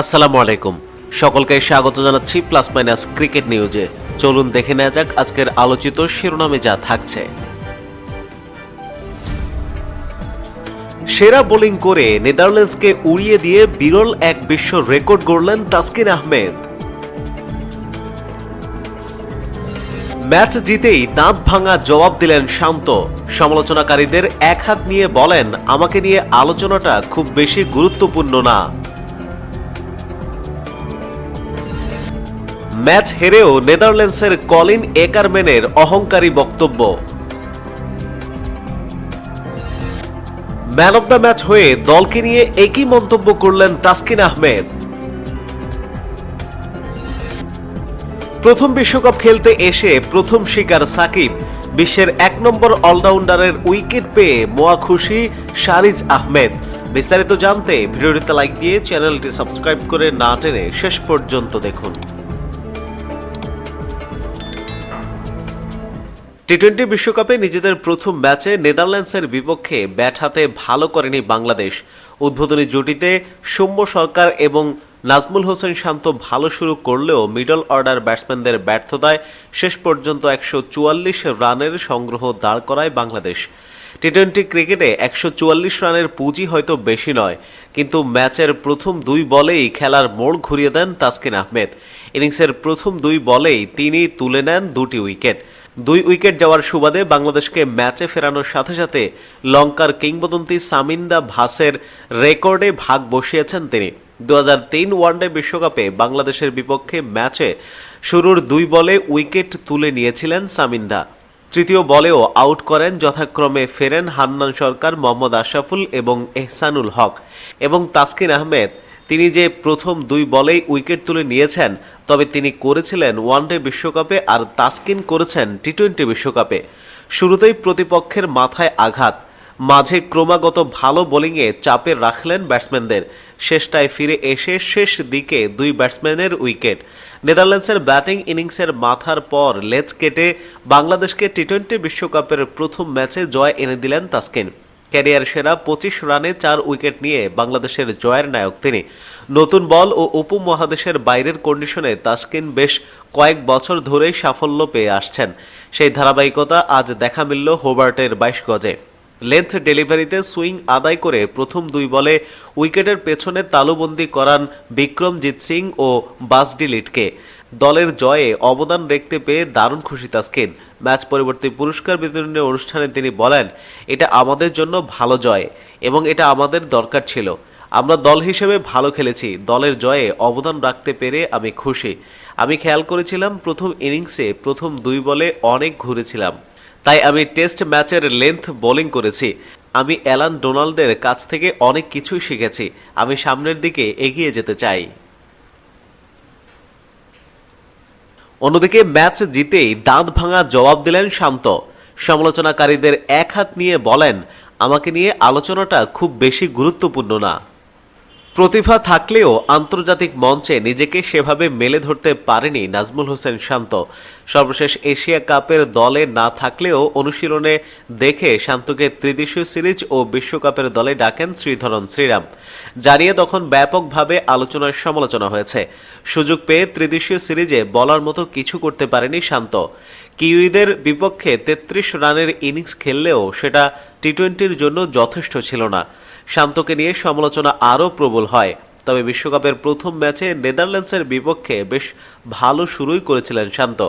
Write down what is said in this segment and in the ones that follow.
আসসালামু আলাইকুম। সকলকে স্বাগত জানাচ্ছি প্লাস মাইনাস ক্রিকেট নিউজে। চলুন দেখে নেওয়া যাক আজকের আলোচিত শিরোনামে যা থাকছে। সেরা বোলিং করে নেদারল্যান্ডসকে উড়িয়ে দিয়ে বিরল এক বিশ্ব রেকর্ড গড়লেন তাসকিন আহমেদ। ম্যাচ জিতেই দাঁত ভাঙা জবাব দিলেন শান্ত। সমালোচনাকারীদের এক হাত নিয়ে বলেন, আমাকে নিয়ে আলোচনাটা খুব বেশি গুরুত্বপূর্ণ না। ম্যাচ হেরেও নেদারল্যান্ডসের কলিন একারম্যানের অহংকারী বক্তব্য। ম্যান অব দ্য ম্যাচ হয়ে দলকে নিয়ে একই মন্তব্য করলেন তাসকিন আহমেদ। প্রথম বিশ্বকাপ খেলতে এসে প্রথম শিকার সাকিব। বিশ্বের এক নম্বর অলরাউন্ডারের উইকেট পেয়ে মোয়া খুশি শারিজ আহমেদ। বিস্তারিত জানতে ভিডিওটিতে লাইক দিয়ে চ্যানেলটি সাবস্ক্রাইব করে না টেনে শেষ পর্যন্ত দেখুন। টি টোয়েন্টি বিশ্বকাপে নিজেদের প্রথম ম্যাচে নেদারল্যান্ডসের বিপক্ষে ব্যাট হাতে ভালো করেনি বাংলাদেশ। উদ্বোধনী জুটিতে সৌম্য সরকার এবং নাজমুল হোসেন শান্ত ভালো শুরু করলেও মিডল অর্ডার ব্যাটসম্যানদের ব্যর্থতায় শেষ পর্যন্ত একশো চুয়াল্লিশ রানের সংগ্রহ দাঁড় করায় বাংলাদেশ। টি টোয়েন্টি ক্রিকেটে একশো চুয়াল্লিশ রানের পুঁজি হয়তো বেশি নয়, কিন্তু ম্যাচের প্রথম দুই বলেই খেলার মোড় ঘুরিয়ে দেন তাসকিন আহমেদ। ইনিংসের প্রথম দুই বলেই তিনি তুলে নেন দুটি উইকেট। দুই উইকেট যাওয়ার সুবাদে বাংলাদেশকে ম্যাচে ফেরানোর সাথে সাথে লঙ্কার কিংবদন্তি সামিন্দা ভাসের রেকর্ডে ভাগ বসিয়েছেন তিনি। দুহাজার তিন ওয়ানডে বিশ্বকাপে বাংলাদেশের বিপক্ষে ম্যাচে শুরুর দুই বলে উইকেট তুলে নিয়েছিলেন সামিন্দা তৃতীয় বলেও আউট করেন যথাক্রমে ফেরেন হান্নান সরকার, মোহাম্মদ আশরাফুল এবং এহসানুল হক। এবং তাসকিন আহমেদ, তিনি যে প্রথম দুই বলেই উইকেট তুলে নিয়েছেন, তবে তিনি করেছিলেন ওয়ানডে বিশ্বকাপে আর তাসকিন করেছেন টি টোয়েন্টি বিশ্বকাপে। শুরুতেই প্রতিপক্ষের মাথায় আঘাত। মাঝে ক্রমাগত ভালো বোলিংয়ে চাপে রাখলেন ব্যাটসম্যানদের। শেষটায় ফিরে এসে শেষ দিকে দুই ব্যাটসম্যানের উইকেট। নেদারল্যান্ডসের ব্যাটিং ইনিংসের মাথার পর লেজ কেটে বাংলাদেশকে টি টোয়েন্টি বিশ্বকাপের প্রথম ম্যাচে জয় এনে দিলেন তাসকিন। ক্যারিয়ার সেরা পঁচিশ রানে চার উইকেট নিয়ে বাংলাদেশের জয়ের নায়ক তিনি। নতুন বল ও উপমহাদেশের বাইরের কন্ডিশনে তাসকিন বেশ কয়েক বছর ধরেই সাফল্য পেয়ে আসছেন। সেই ধারাবাহিকতা আজ দেখা মিলল হোবার্টের বাইশ গজে। লেন্থ ডেলিভারিতে সুইং আদায় করে প্রথম দুই বলে উইকেটের পেছনে তালুবন্দি করান বিক্রমজিৎ সিং ও বাসডিলিটকে দলের জয়ে অবদান রাখতে পেয়ে দারুণ খুশি তাসকিন। ম্যাচ পরবর্তী পুরস্কার বিতরণী অনুষ্ঠানে তিনি বলেন, এটা আমাদের জন্য ভালো জয় এবং এটা আমাদের দরকার ছিল। আমরা দল হিসেবে ভালো খেলেছি, দলের জয়ে অবদান রাখতে পেরে আমি খুশি। আমি খেয়াল করেছিলাম, প্রথম ইনিংসে প্রথম দুই বলে অনেক ঘুরেছিলাম। তাই আমি টেস্ট ম্যাচের লেন্থ বোলিং করেছি। আমি অ্যালান ডোনাল্ডের কাছ থেকে অনেক কিছুই শিখেছি। আমি সামনের দিকে এগিয়ে যেতে চাই। অন্যদিকে ম্যাচ জিতেই দাঁত ভাঙা জবাব দিলেন শান্ত। সমালোচনাকারীদের এক হাত নিয়ে বলেন, আমাকে নিয়ে আলোচনাটা খুব বেশি গুরুত্বপূর্ণ না। প্রতিভা থাকলেও আন্তর্জাতিক মঞ্চে নিজেকে সেভাবে মেলে ধরতে পারেনি নাজমুল হোসেন শান্ত। সর্বশেষ এশিয়া কাপের দলে না থাকলেও অনুশীলনে দেখে শান্তকে ত্রিদেশীয় সিরিজ ও বিশ্বকাপের দলে ডাকেন শ্রীধরন শ্রীরাম। জানিয়ে তখন ব্যাপকভাবে আলোচনার সমালোচনা হয়েছে। সুযোগ পেয়ে ত্রিদেশীয় সিরিজে বলার মতো কিছু করতে পারেনি শান্ত। কিউইদের বিপক্ষে তেত্রিশ রানের ইনিংস খেললেও সেটা টি টোয়েন্টির জন্য যথেষ্ট ছিল না। শান্তকে নিয়ে সমালোচনা আরও প্রবল হয়। তবে বিশ্বকাপের প্রথম ম্যাচে নেদারল্যান্ডসের বিপক্ষে বেশ ভালো শুরুই করেছিলেন শান্ত।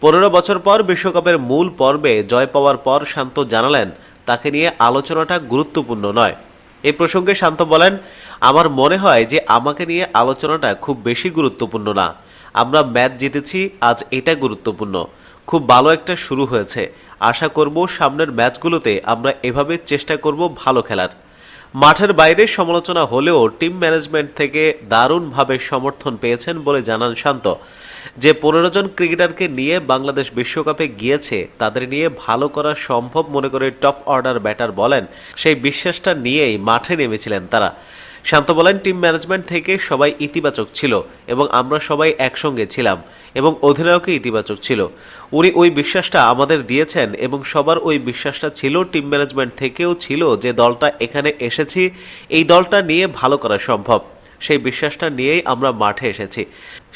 পনেরো বছর পর বিশ্বকাপের মূল পর্বে জয় পাওয়ার পর শান্ত জানালেন, তাকে নিয়ে আলোচনাটা গুরুত্বপূর্ণ নয়। এ প্রসঙ্গে শান্ত বলেন, আমার মনে হয় যে আমাকে নিয়ে আলোচনাটা খুব বেশি গুরুত্বপূর্ণ না। আমরা ম্যাচ জিতেছি, আজ এটা গুরুত্বপূর্ণ। খুব ভালো একটা শুরু হয়েছে। আশা করব সামনের ম্যাচগুলোতে আমরা এভাবে চেষ্টা করব ভালো খেলার। মাঠের বাইরে সমালোচনা হলেও টিম ম্যানেজমেন্ট থেকে দারুণভাবে সমর্থন পেয়েছেন বলে জানান শান্ত। যে পনেরো জন ক্রিকেটারকে নিয়ে বাংলাদেশ বিশ্বকাপে গিয়েছে, তাদের নিয়ে ভালো করা সম্ভব মনে করে টপ অর্ডার ব্যাটার বলেন। সেই বিশ্বাসটা নিয়েই মাঠে নেমেছিলেন তারা। শান্ত বলেন, টিম ম্যানেজমেন্ট থেকে সবাই ইতিবাচক ছিল এবং আমরা সবাই একসঙ্গে ছিলাম এবং অধিনায়কই ইতিবাচক ছিল। উনি ওই বিশ্বাসটা আমাদের দিয়েছেন এবং সবার ওই বিশ্বাসটা ছিল, টিম ম্যানেজমেন্ট থেকেও ছিল যে দলটা এখানে এসেছি, এই দলটা নিয়ে ভালো করা সম্ভব। সেই বিশ্বাসটা নিয়েই আমরা মাঠে এসেছি।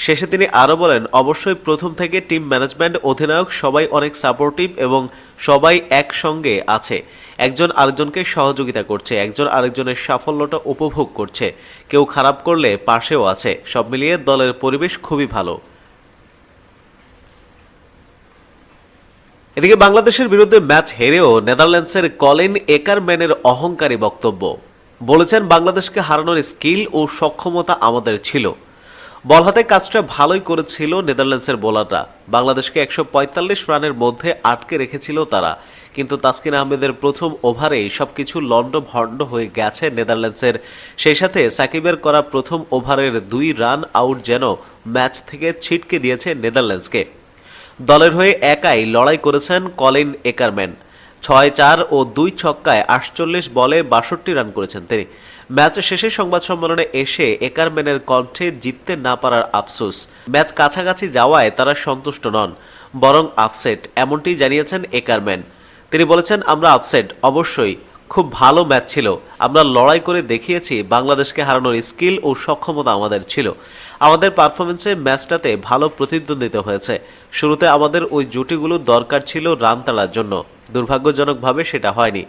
শেষে তিনি আরও বলেন, অবশ্যই প্রথম থেকে টিম ম্যানেজমেন্ট, অধিনায়ক সবাই অনেক সাপোর্টিভ এবং সবাই একসঙ্গে আছে। একজন আরেকজনকে সহযোগিতা করছে, একজন আরেকজনের সাফল্যটা উপভোগ করছে। কেউ খারাপ করলে পাশেও আছে। সব মিলিয়ে দলের পরিবেশ খুবই ভালো। এদিকে বাংলাদেশের বিরুদ্ধে ম্যাচ হেরেও নেদারল্যান্ডসের কলিন একারম্যানের অহংকারী বক্তব্য। বলেছেন, বাংলাদেশকে হারানোর স্কিল ও সক্ষমতা আমাদের ছিল। বল হাতে কাজটা ভালোই করেছিল নেদারল্যান্ডসের বোলাররা। বাংলাদেশকে একশো পঁয়তাল্লিশ রানের মধ্যে আটকে রেখেছিল তারা। কিন্তু তাসকিন আহমেদের প্রথম ওভারেই সবকিছু লন্ড ভন্ড হয়ে গেছে নেদারল্যান্ডসের। সেই সাথে সাকিবের করা প্রথম ওভারের দুই রান আউট যেন ম্যাচ থেকে ছিটকে দিয়েছে নেদারল্যান্ডসকে। দলের হয়ে একাই লড়াই করেছেন কলিন একারম্যান। ছয় চার ও দুই ছক্কায় আটচল্লিশ বলে বাষট্টি রান করেছেন তিনি। ম্যাচ শেষে সংবাদ সম্মেলনে এসে একারম্যানের কণ্ঠে জিততে না পারার আফসোস। ম্যাচ কাছাকাছি যাওয়ায় তারা সন্তুষ্ট নন, বরং আপসেট, এমনটি জানিয়েছেন একারম্যান তিনি বলেছেন, আমরা আপসেট, অবশ্যই। খুব ভালো ম্যাচ ছিল। আমরা লড়াই করে দেখিয়েছি, বাংলাদেশকে হারানোর স্কিল ও সক্ষমতা আমাদের ছিল। আমাদের পারফরমেন্সে ম্যাচটাতে ভালো প্রতিদ্বন্দ্বিতা হয়েছে। শুরুতে আমাদের ওই জুটিগুলো দরকার ছিল রান তাড়ার জন্য। দুর্ভাগ্যজনকভাবে সেটা হয়নি।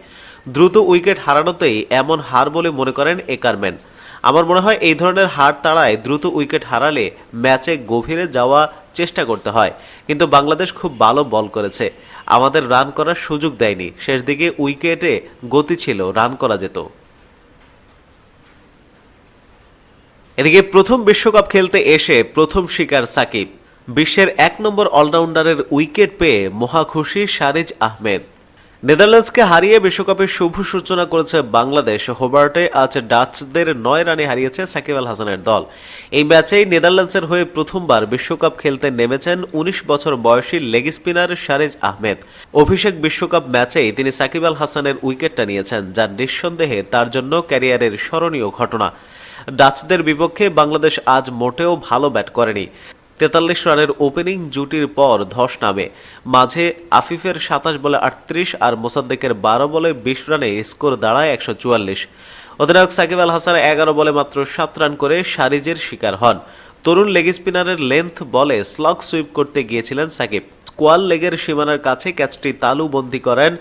দ্রুত উইকেট হারানোতেই এমন হার বলে মনে করেন একারম্যান আমার মনে হয় এই ধরনের হার তাড়ায় দ্রুত উইকেট হারালে ম্যাচে গভীরে যাওয়া চেষ্টা করতে হয়। কিন্তু বাংলাদেশ খুব ভালো বল করেছে। আমাদের রান করার সুযোগ দেয়নি। শেষ দিকে উইকেটে গতি ছিল, রান করা যেত। এদিকে প্রথম বিশ্বকাপ খেলতে এসে প্রথম শিকার সাকিব। বিশ্বের এক নম্বর অলরাউন্ডারের উইকেট পেয়ে মহা খুশি শারিজ আহমেদ। নেদারল্যান্ডসকে হারিয়ে বিশ্বকাপের শুভ সূচনা করেছে বাংলাদেশ। হোবার্টে আজ ডাচদের নয় রানে হারিয়েছে সাকিব আল হাসানের দল। এই ম্যাচেই নেদারল্যান্ডসের হয়ে প্রথমবার বিশ্বকাপ খেলতে নেমেছেন উনিশ বছর বয়সী লেগ স্পিনার শারিজ আহমেদ। অভিষেক বিশ্বকাপ ম্যাচেই তিনি সাকিব আল হাসানের উইকেটটা নিয়েছেন, যা নিঃসন্দেহে তার জন্য ক্যারিয়ারের স্মরণীয় ঘটনা। ডাচদের বিপক্ষে বাংলাদেশ আজ মোটেও ভালো ব্যাট করেনি। তেতাল্লিশ রানের ওপেনিং জুটির পর ধস নামে। মাঝে আফিফের সাতাশ বলে আটত্রিশ আর মোসাদ্দেকের বারো বলে বিশ রানে স্কোর দাঁড়ায় একশো চুয়াল্লিশ। অধিনায়ক সাকিব আল হাসান এগারো বলে মাত্র সাত রান করে সারিজের শিকার হন। তরুণ লেগ স্পিনারের লেন্থ বলে স্লগ সুইপ করতে গিয়েছিলেন সাকিব। স্কোয়াল লেগের সীমানার কাছে ক্যাচটি তালুবন্দি করেন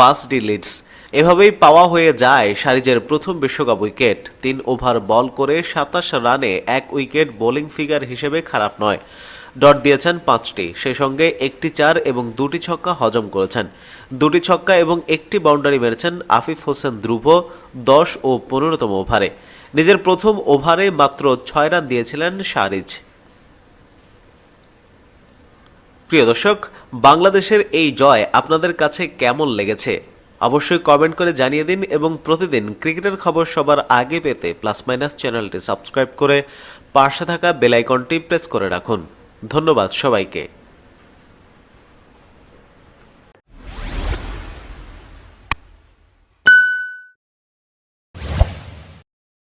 বাস ডি লিডস। এভাবেই পাওয়া হয়ে যায় সারিজের প্রথম বিশ্বকাপ উইকেট। তিন ওভার বল করে সাতাশ রানে এক উইকেট বোলিং ফিগার হিসেবে খারাপ নয়। ডট দিয়েছেন পাঁচটি সেই সঙ্গে একটি চার এবং দুটি ছক্কা হজম করেছেন। দুটি ছক্কা এবং একটি বাউন্ডারি মেরেছেন আফিফ হোসেন ধ্রুব দশ ও পনেরোতম ওভারে। নিজের প্রথম ওভারে মাত্র ছয় রান দিয়েছিলেন সারিজ। প্রিয় দর্শক, বাংলাদেশের এই জয় আপনাদের কাছে কেমন লেগেছে? অবশ্যই কমেন্ট করে জানিয়ে দিন এবং প্রতিদিন ক্রিকেটের খবর সবার আগে পেতে প্লাস মাইনাস চ্যানেলটি সাবস্ক্রাইব করে পাশে থাকা বেলাইকনটি প্রেস করে রাখুন। ধন্যবাদ সবাইকে।